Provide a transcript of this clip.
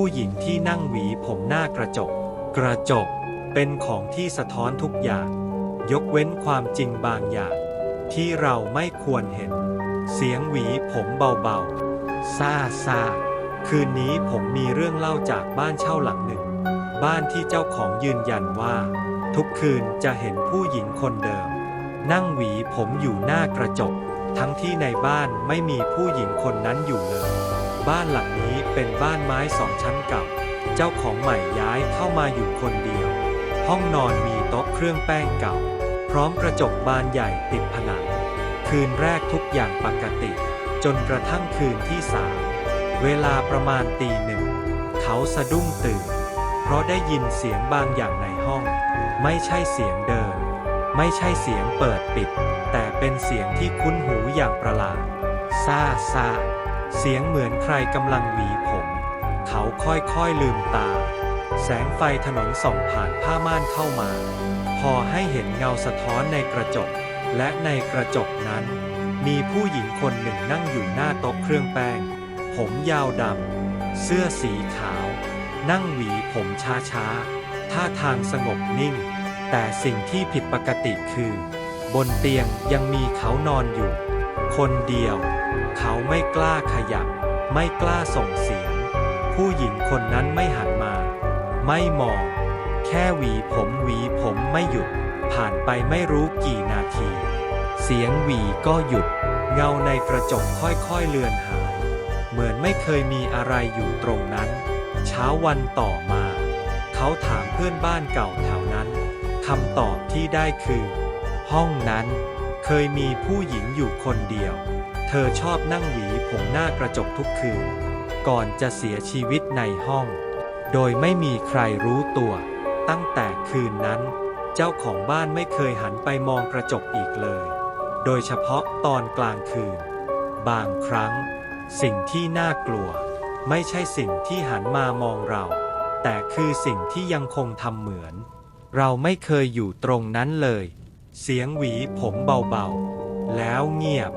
ผู้หญิงที่นั่งหวีผมหน้ากระจก กระจก เป็นของที่สะท้อนทุกอย่าง ยกเว้นความจริงบางอย่าง ที่เราไม่ควรเห็น เสียงหวีผมเบาๆซาซาคืนนี้ผมมีเรื่องเล่าจากบ้านเช่าหลังหนึ่ง บ้านที่เจ้าของยืนยันว่า ทุกคืนจะเห็นผู้หญิงคนเดิม นั่งหวีผมอยู่หน้ากระจก ทั้งที่ในบ้านไม่มีผู้หญิงคนนั้นอยู่เลย บ้านหลังนี้เป็นบ้านไม้สองชั้นเก่า เจ้าของใหม่ย้ายเข้ามาอยู่คนเดียว ห้องนอนมีโต๊ะเครื่องแป้งเก่า พร้อมกระจกบานใหญ่ติดผนัง คืนแรกทุกอย่างปกติ จนกระทั่งคืนที่สามเวลาประมาณตีหนึ่ง เขาสะดุ้งตื่น เพราะได้ยินเสียงบางอย่างในห้อง ไม่ใช่เสียงเดิน ไม่ใช่เสียงเปิดปิด แต่เป็นเสียงที่คุ้นหูอย่างประหลาดซาซา เสียงเหมือนใครกำลังหวีผม เขาค่อยๆลืมตา แสงไฟถนนส่องผ่านผ้าม่านเข้ามา พอให้เห็นเงาสะท้อนในกระจก และในกระจกนั้น มีผู้หญิงคนหนึ่งนั่งอยู่หน้าโต๊ะเครื่องแป้ง ผมยาวดำ เสื้อสีขาว นั่งหวีผมช้าๆ ท่าทางสงบนิ่ง แต่สิ่งที่ผิดปกติคือ บนเตียงยังมีเขานอนอยู่ คนเดียว เขาไม่กล้าขยับ ไม่กล้าส่งเสียง ผู้หญิงคนนั้นไม่หันมา ไม่มอง แค่หวีผมหวีผมไม่หยุด ผ่านไปไม่รู้กี่นาที เสียงหวีก็หยุด เงาในกระจกค่อยๆเลือนหาย เหมือนไม่เคยมีอะไรอยู่ตรงนั้น เช้าวันต่อมา เขาถามเพื่อนบ้านเก่าแถวนั้นคำตอบที่ได้คือ ห้องนั้นเคยมีผู้หญิงอยู่คนเดียว เธอชอบนั่งหวีผมหน้ากระจกทุกคืน ก่อนจะเสียชีวิตในห้อง โดยไม่มีใครรู้ตัว ตั้งแต่คืนนั้น เจ้าของบ้านไม่เคยหันไปมองกระจกอีกเลย โดยเฉพาะตอนกลางคืน บางครั้ง สิ่งที่น่ากลัว ไม่ใช่สิ่งที่หันมามองเรา แต่คือสิ่งที่ยังคงทำเหมือน เราไม่เคยอยู่ตรงนั้นเลย เสียงหวีผมเบาๆ แล้วเงียบ